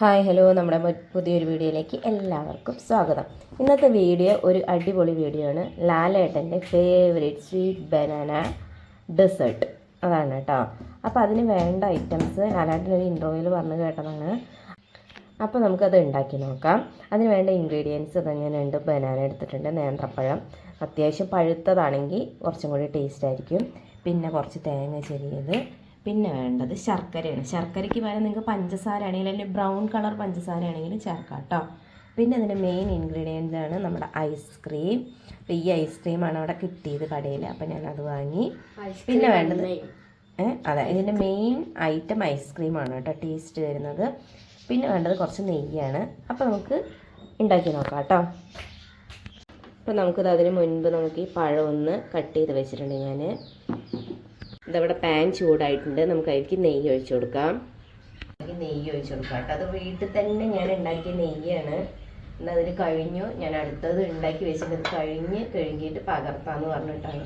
Hi hello. നമ്മുടെ പുതിയൊരു വീഡിയോയിലേക്ക് എല്ലാവർക്കും സ്വാഗതം. ഇന്നത്തെ വീഡിയോ ഒരു അടിപൊളി വീഡിയോ ആണ്. ലാലേട്ടന്റെ ഫേവറേറ്റ് സ്വീറ്റ് ബനാന ഡെസേർട്ട് അതാണ് കേട്ടോ. അപ്പോൾ അതിന് വേണ്ട ഐറ്റംസ് ലാലേട്ടൻ ഒരു ഇന്റർവ്യൂവിൽ പറഞ്ഞു കേട്ടതാണ്. അപ്പോൾ നമുക്കത് ഉണ്ടാക്കി നോക്കാം. അതിന് വേണ്ട ഇൻഗ്രീഡിയൻസ് ഇതങ്ങനെയുണ്ട് ബനാന എടുത്തിട്ടുണ്ട്. നേന്ത്രപ്പഴം. അത്യാവശ്യം പഴുത്തതാണെങ്കിൽ കുറച്ചും കൂടി ടേസ്റ്റ് ആയിരിക്കും. പിന്നെ കുറച്ച് തേങ്ങ ചെറിയത്. പിന്നെ വേണ്ടത് ശർക്കരയാണ്. ശർക്കരയ്ക്ക് പകരം നിങ്ങൾക്ക് പഞ്ചസാര ആണെങ്കിൽ അല്ലെങ്കിൽ ബ്രൗൺ കളർ പഞ്ചസാര ആണെങ്കിലും ചേർക്കാം കേട്ടോ പിന്നെ അതിന്റെ മെയിൻ ഇൻഗ്രീഡിയന്റ് ആണ് നമ്മുടെ ഐസ്ക്രീം അപ്പോൾ ഈ ഐസ്ക്രീമാണ് അവിടെ കിട്ടിയത് കടയിൽ അപ്പോൾ ഞാൻ അത് വാങ്ങി പിന്നെ വേണ്ടത് അതെ ഇതിന്റെ മെയിൻ ഐറ്റം ഐസ്ക്രീമാണ് കേട്ടോ ടേസ്റ്റ് വരുന്നത്. പിന്നെ വേണ്ടത് കുറച്ച് നെയ്യാണ്. അപ്പോൾ നമുക്ക് ഉണ്ടാക്കി നോക്കാം കേട്ടോ അപ്പോൾ നമുക്കിത് അതിന് മുൻപ് നമുക്ക് ഈ പഴം ഒന്ന് കട്ട് ചെയ്ത് വെച്ചിട്ടുണ്ട് ഞാൻ ഇതവിടെ പാൻ ചൂടായിട്ടുണ്ട്. നമുക്ക് അതിലേക്ക് നെയ്യ് ഒഴിച്ചു കൊടുക്കാം. നെയ്യ് ഒഴിച്ചു കൊടുക്കാം അത് വീട്ടിൽ തന്നെ ഞാൻ ഉണ്ടാക്കിയ നെയ്യാണ്. എന്നാൽ അതിൽ കഴിഞ്ഞു. ഞാൻ അടുത്തത് ഉണ്ടാക്കി വെച്ചിട്ട് കഴിഞ്ഞ് കഴുകിയിട്ട് പകർത്താന്ന് പറഞ്ഞിട്ടാണ്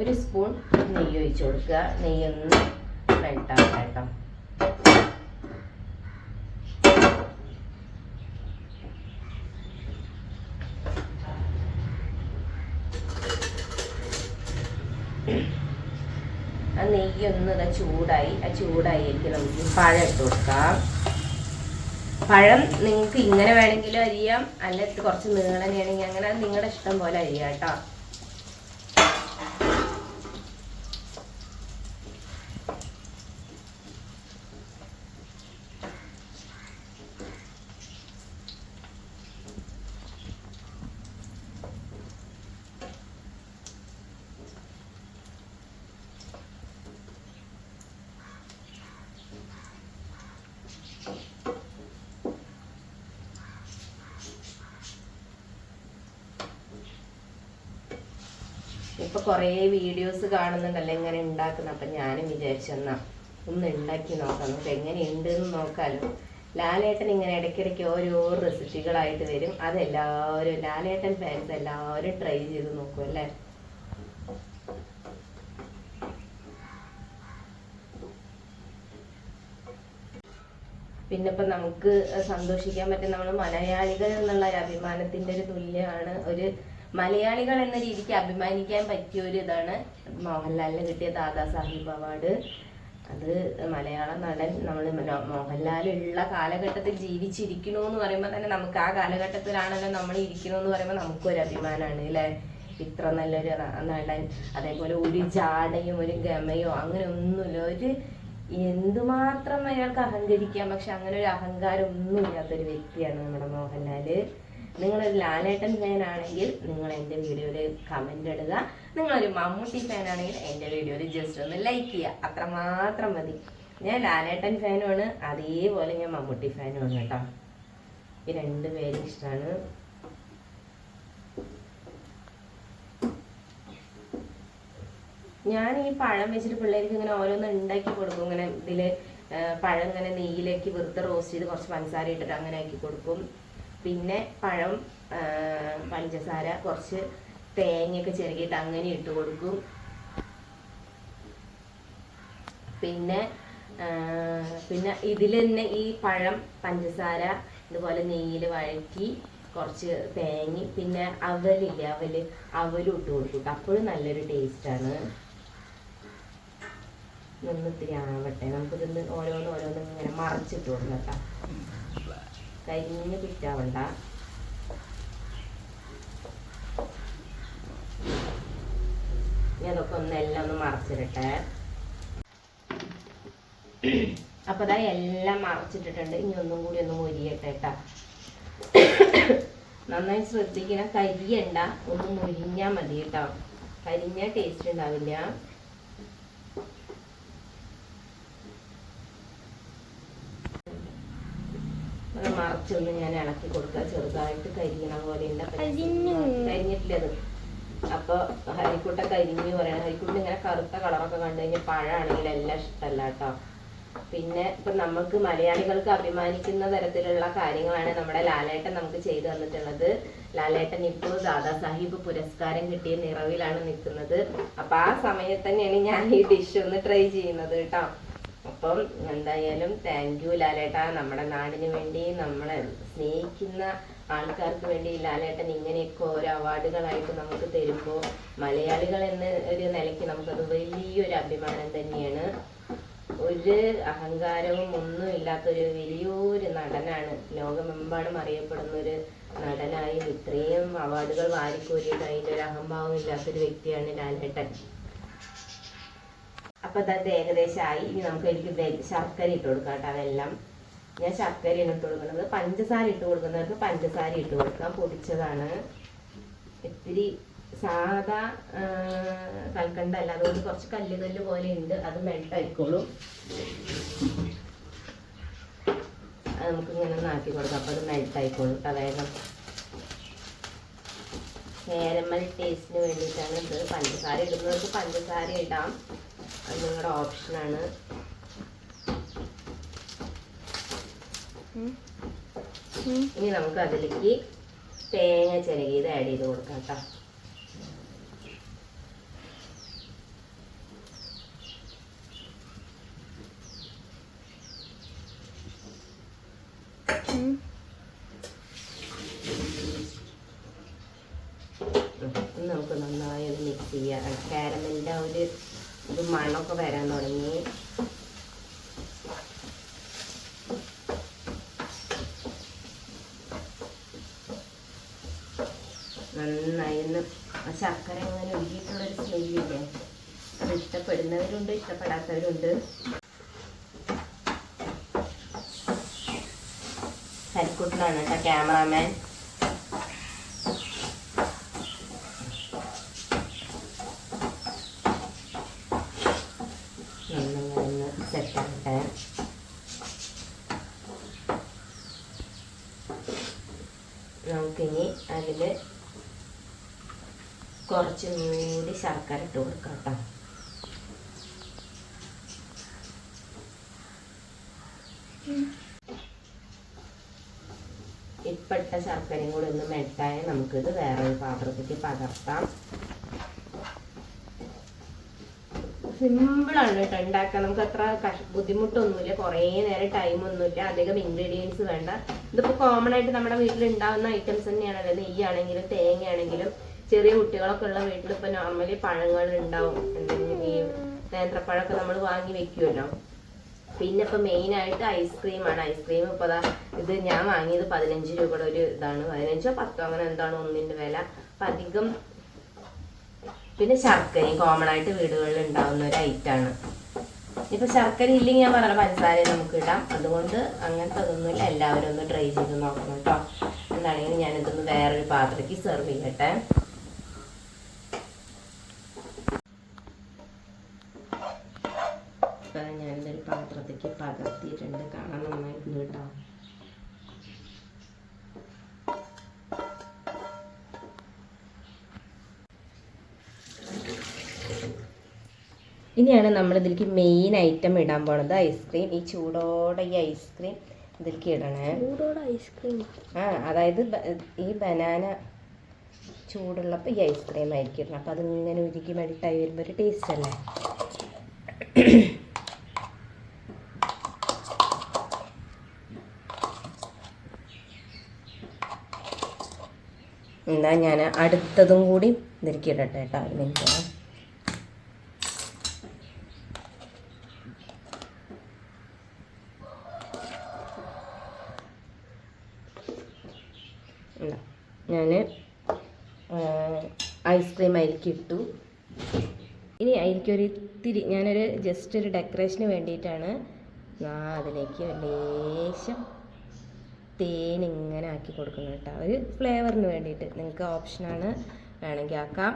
ഒരു സ്പൂൺ നെയ്യ് ഒഴിച്ചു കൊടുക്കുക. നെയ്യൊന്ന് മെൽട്ടാക്കാം കേട്ടോ. നെയ്യൊന്ന് ഇതാ ചൂടായി ആ ചൂടായിരിക്കും നമുക്ക് പഴം ഇട്ട് കൊടുക്കാം. പഴം നിങ്ങൾക്ക് ഇങ്ങനെ വേണമെങ്കിലും അരിയാം. അല്ല ഇത് കുറച്ച് നീളനെയാണെങ്കിൽ അങ്ങനെ നിങ്ങളുടെ ഇഷ്ടം പോലെ അരിയാം കേട്ടോ. ഇപ്പൊ കുറേ വീഡിയോസ് കാണുന്നുണ്ടല്ലോ എങ്ങനെ ഉണ്ടാക്കുന്ന. അപ്പൊ ഞാനും വിചാരിച്ചെന്നാ ഒന്ന് ഉണ്ടാക്കി നോക്കാം. നമുക്ക് എങ്ങനെയുണ്ട് എന്ന് നോക്കാലോ. ലാലേട്ടൻ ഇങ്ങനെ ഇടയ്ക്കിടയ്ക്ക് ഓരോ റെസിപ്പികളായിട്ട് വരും. അതെല്ലാവരും ലാലേട്ടൻ ഫാൻസ് എല്ലാവരും ട്രൈ ചെയ്ത് നോക്കും അല്ലേ? പിന്നെ ഇപ്പൊ നമുക്ക് സന്തോഷിക്കാൻ പറ്റും നമ്മൾ മലയാളികൾ എന്നുള്ള അഭിമാനത്തിന്റെ ഒരു തുല്യമാണ് ഒരു മലയാളികൾ എന്ന രീതിക്ക് അഭിമാനിക്കാൻ പറ്റിയ ഒരു ഇതാണ് മോഹൻലാലിന് കിട്ടിയ ദാദാ സാഹിബ് അവാർഡ്. അത് മലയാള നടൻ നമ്മൾ മോഹൻലാലുള്ള കാലഘട്ടത്തിൽ ജീവിച്ചിരിക്കണു എന്ന് പറയുമ്പോൾ തന്നെ നമുക്ക് ആ കാലഘട്ടത്തിലാണല്ലോ നമ്മൾ ഇരിക്കണു എന്ന് പറയുമ്പോൾ നമുക്കൊരു അഭിമാനമാണ് അല്ലേ? ഇത്ര നല്ലൊരു നടൻ. അതേപോലെ ഒരു ജാടയും ഒരു ഗമയോ അങ്ങനെ ഒന്നുമില്ല. ഒരു എന്തുമാത്രം അയാൾക്ക് അഹങ്കരിക്കാം പക്ഷെ അങ്ങനെ ഒരു അഹങ്കാരം ഒന്നും ഇല്ലാത്തൊരു വ്യക്തിയാണ് നമ്മുടെ മോഹൻലാൽ. നിങ്ങളൊരു ലാലേട്ടൻ ഫാൻ ആണെങ്കിൽ നിങ്ങൾ എന്റെ വീഡിയോയിൽ കമന്റ് ഇടുക. നിങ്ങളൊരു മമ്മൂട്ടി ഫാൻ ആണെങ്കിൽ എന്റെ വീഡിയോയിൽ ജസ്റ്റ് ഒന്ന് ലൈക്ക് ചെയ്യുക. അത്രമാത്രം മതി. ഞാൻ ലാലേട്ടൻ ഫാനുമാണ്. അതേപോലെ ഞാൻ മമ്മൂട്ടി ഫാനുമാണ് കേട്ടോ. ഈ രണ്ട് പേരും ഇഷ്ടമാണ്. ഞാൻ ഈ പഴം വെച്ചിട്ട് പിള്ളേർക്ക് ഇങ്ങനെ ഓരോന്ന് ഉണ്ടാക്കി കൊടുക്കും. ഇങ്ങനെ ഇതിൽ പഴം ഇങ്ങനെ നെയ്യിലേക്ക് വെറുതെ റോസ്റ്റ് ചെയ്ത് കുറച്ച് പഞ്ചസാര ഇട്ടിട്ട് അങ്ങനെ ആക്കി കൊടുക്കും. പിന്നെ പഴം പഞ്ചസാര കുറച്ച് തേങ്ങയൊക്കെ ചെറുകിയിട്ട് അങ്ങനെ ഇട്ട് കൊടുക്കും. പിന്നെ പിന്നെ ഇതിൽ തന്നെ ഈ പഴം പഞ്ചസാര ഇതുപോലെ നെയ്യിൽ വഴറ്റി കുറച്ച് തേങ്ങി പിന്നെ അവലില്ലേ അവൽ അവലും ഇട്ട് കൊടുക്കും. അപ്പോഴും നല്ലൊരു ടേസ്റ്റാണ് നിന്നിത്തിരി ആവട്ടെ. നമുക്കിതൊന്ന് ഓരോന്ന് ഓരോന്ന് ഇങ്ങനെ മറച്ചിട്ട് കൊടുക്കാം കേട്ടോ. കരിഞ്ഞ് പിറ്റാവണ്ട ഇനി അതൊക്കെ ഒന്ന് എല്ലാം ഒന്ന് മറച്ചിടട്ടെ. അപ്പൊ ഇതാ എല്ലാം മറച്ചിട്ടിട്ടുണ്ട്. ഇനി ഒന്നും കൂടി ഒന്ന് മുരിയട്ടെ കേട്ടാ. നന്നായി ശ്രദ്ധിക്കണം. കരിയണ്ട. ഒന്ന് മുരിഞ്ഞാ മതി കേട്ടോ. കരിഞ്ഞ ടേസ്റ്റ് ഉണ്ടാവില്ല. മറച്ചൊന്ന് ഞാൻ ഇളക്കി കൊടുക്കുക ചെറുതായിട്ട് കരിയണ പോലെ ഉണ്ട് അപ്പൊ ഹരിക്കുട്ട കരിഞ്ഞു പറയണ. ഹരിക്കുട്ടിന് ഇങ്ങനെ കറുത്ത കളറൊക്കെ കണ്ടു കഴിഞ്ഞാൽ പഴമാണെങ്കിൽ എല്ലാം ഇഷ്ടമല്ല കേട്ടോ. പിന്നെ ഇപ്പൊ നമുക്ക് മലയാളികൾക്ക് അഭിമാനിക്കുന്ന തരത്തിലുള്ള കാര്യങ്ങളാണ് നമ്മുടെ ലാലേട്ടൻ നമുക്ക് ചെയ്തു തന്നിട്ടുള്ളത്. ലാലേട്ടൻ ഇപ്പോൾ ദാദാ സാഹിബ് പുരസ്കാരം കിട്ടിയ നിറവിലാണ് നിൽക്കുന്നത്. അപ്പൊ ആ സമയത്ത് തന്നെയാണ് ഞാൻ ഈ ഡിഷ് ഒന്ന് ട്രൈ ചെയ്യുന്നത് കേട്ടോ. അപ്പം എന്തായാലും താങ്ക് യു ലാലേട്ടാ. നമ്മുടെ നാടിന് വേണ്ടി നമ്മളെ സ്നേഹിക്കുന്ന ആൾക്കാർക്ക് വേണ്ടി ലാലേട്ടൻ ഇങ്ങനെയൊക്കെ ഓരോ അവാർഡുകളായിട്ട് നമുക്ക് തരുമ്പോൾ മലയാളികൾ എന്ന ഒരു നിലയ്ക്ക് നമുക്കത് വലിയൊരു അഭിമാനം തന്നെയാണ്. ഒരു അഹങ്കാരവും ഒന്നും ഇല്ലാത്തൊരു വലിയൊരു നടനാണ്. ലോകമെമ്പാടും അറിയപ്പെടുന്ന ഒരു നടനായും ഇത്രയും അവാർഡുകൾ വാരിക്കോരിയിട്ട് ഒരു അഹംഭാവം ഇല്ലാത്തൊരു വ്യക്തിയാണ് ലാലേട്ടൻ. അപ്പൊ അത് ഏകദേശമായി ഇനി നമുക്ക് എനിക്ക് ശർക്കര ഇട്ട് കൊടുക്കാം കേട്ടോ അതെല്ലാം. ഞാൻ ശർക്കരയാണ് ഇട്ട് കൊടുക്കുന്നത്. പഞ്ചസാര ഇട്ട് കൊടുക്കുന്നവർക്ക് പഞ്ചസാര ഇട്ട് കൊടുക്കാം. പൊടിച്ചതാണ്. ഇത്തിരി സാധാ കൽക്കണ്ടല്ല അതുകൊണ്ട് കുറച്ച് കല്ല് കല്ല് പോലെ ഉണ്ട്. അത് മെൽട്ട് ആയിക്കോളും അത് നമുക്ക് ഇങ്ങനെ നാട്ടി കൊടുക്കാം. അപ്പോൾ അത് മെൽട്ട് ആയിക്കോളും കേട്ടോ വേഗം. കാരമൽ ടേസ്റ്റിന് വേണ്ടിയിട്ടാണ് ഇത്. പഞ്ചസാര ഇടുന്നവർക്ക് പഞ്ചസാര ഇടാം. അത് നിങ്ങളുടെ ഓപ്ഷനാണ് ഇനി നമുക്ക് അതിലേക്ക് തേങ്ങ ചിരകിയത് ആഡ് ചെയ്ത് കൊടുക്കാം കേട്ടോ ഇനി നമുക്ക് നന്നായി ഒന്ന് മിക്സ് ചെയ്യാം കാരമലിന്റെ ആ ഒരു ഇത് മണമൊക്കെ വരാൻ തുടങ്ങി. നന്നായി ഒന്ന് ആ ശർക്കര അങ്ങനെ ഒരുക്കിയിട്ടുള്ളൊരു സ്മെല്ലില്ലേ? അത് ഇഷ്ടപ്പെടുന്നവരുണ്ട് ഇഷ്ടപ്പെടാത്തവരുണ്ട്. ഹരിക്കുട്ടനാണ് കേട്ടോ ക്യാമറാമാൻ നന്നായി സെറ്റാകട്ടെ നമുക്കിനി അതിൽ കുറച്ചും കൂടി ശർക്കര ഇട്ട് കൊടുക്കാം കേട്ടോ. ഇപ്പട്ട ശർക്കരയും കൂടി ഒന്ന് മെട്ടായ നമുക്കിത് ഒരു പാത്രത്തേക്ക് പകർത്താം. സിമ്പിളാണ് കേട്ടോ ഉണ്ടാക്കാൻ. നമുക്ക് അത്ര ബുദ്ധിമുട്ടൊന്നുമില്ല. കുറേ നേരം ടൈമൊന്നുമില്ല അധികം ഇൻഗ്രീഡിയൻസ് വേണ്ട. ഇതിപ്പോൾ കോമൺ ആയിട്ട് നമ്മുടെ വീട്ടിൽ ഉണ്ടാവുന്ന ഐറ്റംസ് തന്നെയാണല്ലോ. നെയ്യാണെങ്കിലും തേങ്ങയാണെങ്കിലും ചെറിയ കുട്ടികളൊക്കെ ഉള്ള വീട്ടിൽ ഇപ്പൊ നോർമലി പഴങ്ങൾ ഉണ്ടാവും എന്തെങ്കിലും ഈ നേന്ത്രപ്പഴമൊക്കെ നമ്മൾ വാങ്ങി വെക്കുമല്ലോ പിന്നെ ഇപ്പൊ മെയിൻ ആയിട്ട് ഐസ്ക്രീമാണ് ഐസ്ക്രീം ഇപ്പൊ ഇത് ഞാൻ വാങ്ങിയത് പതിനഞ്ച് രൂപയുടെ ഒരു ഇതാണ്. പതിനഞ്ചോ പത്തോ അങ്ങനെ എന്താണ് ഒന്നിന്റെ വില. അപ്പൊ അധികം പിന്നെ ശർക്കരയും കോമൺ ആയിട്ട് വീടുകളിൽ ഉണ്ടാവുന്ന ഒരു ഐറ്റാണ് ഇപ്പൊ ശർക്കര ഇല്ലെങ്കിൽ ഞാൻ പറഞ്ഞ പഞ്ചസാര നമുക്ക് ഇടാം. അതുകൊണ്ട് അങ്ങനത്തെ അതൊന്നുമില്ല എല്ലാവരും ഒന്ന് ട്രൈ ചെയ്ത് നോക്കണം കേട്ടോ. എന്താണെങ്കിലും ഞാനിതൊന്ന് വേറൊരു പാത്രക്ക് സെർവ് ചെയ്യട്ടെ. ഇപ്പൊ ഞാനിതൊരു പാത്രത്തേക്ക് പകർത്തിയിട്ടുണ്ട്. കാണാൻ നന്നായിട്ടുണ്ട് കേട്ടോ. ഇനിയാണ് നമ്മൾ ഇതിലേക്ക് മെയിൻ ഐറ്റം ഇടാൻ പോണത്. ഐസ്ക്രീം. ഈ ചൂടോടെ ഈ ഐസ്ക്രീം ഇതിലേക്ക് ഇടണേ. ചൂടോടെ ഐസ്ക്രീം. ആ അതായത് ഈ ബനാന ചൂടുള്ളപ്പോൾ ഈ ഐസ്ക്രീം ആയിരിക്കും ഇടണം. അപ്പോൾ അതിങ്ങനെ ഉരുക്കി മെൽട്ടായി വരുമ്പോൾ ഒരു ടേസ്റ്റ് അല്ലേ? എന്നാ ഞാൻ അടുത്തതും കൂടി ഇതിലേക്ക് ഇടട്ടെ കേട്ടോ ഒരു മിനിറ്റ്. ഞാൻ ഐസ്ക്രീം അതിലേക്ക് ഇട്ടു. ഇനി അതിലേക്കൊരു ഇത്തിരി ഞാനൊരു ജസ്റ്റ് ഒരു ഡെക്കറേഷന് വേണ്ടിയിട്ടാണ്. അതിലേക്ക് ലേശം തേൻ ഇങ്ങനെ ആക്കി കൊടുക്കുന്നത് കേട്ടോ. ഒരു ഫ്ലേവറിന് വേണ്ടിയിട്ട് നിങ്ങൾക്ക് ഓപ്ഷനാണ് വേണമെങ്കിൽ ആക്കാം.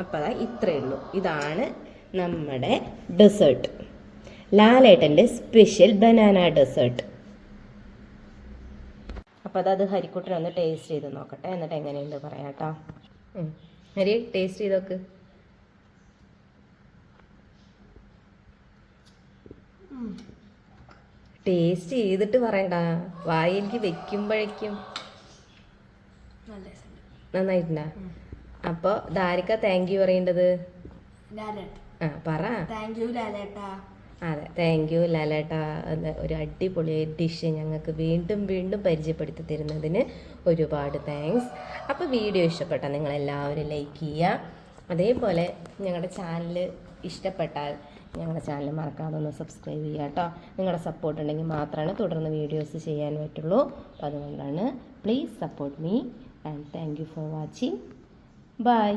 അപ്പോൾ അതാ ഇത്രയേ ഉള്ളൂ. ഇതാണ് നമ്മുടെ ഡെസേർട്ട് ലാലേട്ടന്റെ സ്പെഷ്യൽ ബനാന ഡെസേർട്ട് അപ്പോൾ അതത് ഹരിക്കുട്ടനൊന്ന് ടേസ്റ്റ് ചെയ്ത് നോക്കട്ടെ. എന്നിട്ട് എങ്ങനെയുണ്ട് പറയാം കേട്ടോ. ഹരി ടേസ്റ്റ് ചെയ്ത് നോക്ക്. ടേസ്റ്റ് ചെയ്തിട്ട് പറയണ്ട. വായിലേക്ക് വെക്കുമ്പോഴേക്കും നന്നായിട്ടുണ്ടാ. അപ്പോൾ ധാരിക്ക താങ്ക് യു പറയേണ്ടത്? ആ പറ. അതെ താങ്ക് യു ലാലേട്ടാ എന്ന് ഒരു അടിപൊളി ഡിഷ് ഞങ്ങൾക്ക് വീണ്ടും വീണ്ടും പരിചയപ്പെടുത്തി തരുന്നതിന് ഒരുപാട് താങ്ക്സ് അപ്പോൾ വീഡിയോ ഇഷ്ടപ്പെട്ടാൽ നിങ്ങളെല്ലാവരും ലൈക്ക് ചെയ്യുക. അതേപോലെ ഞങ്ങളുടെ ചാനൽ ഇഷ്ടപ്പെട്ടാൽ ഞങ്ങളുടെ ചാനൽ മറക്കാതെ ഒന്ന് സബ്സ്ക്രൈബ് ചെയ്യുക കേട്ടോ. നിങ്ങളുടെ സപ്പോർട്ട് ഉണ്ടെങ്കിൽ മാത്രമാണ് തുടർന്ന് വീഡിയോസ് ചെയ്യാൻ പറ്റുള്ളൂ അപ്പോൾ അതുകൊണ്ടാണ് please support me and thank you for watching bye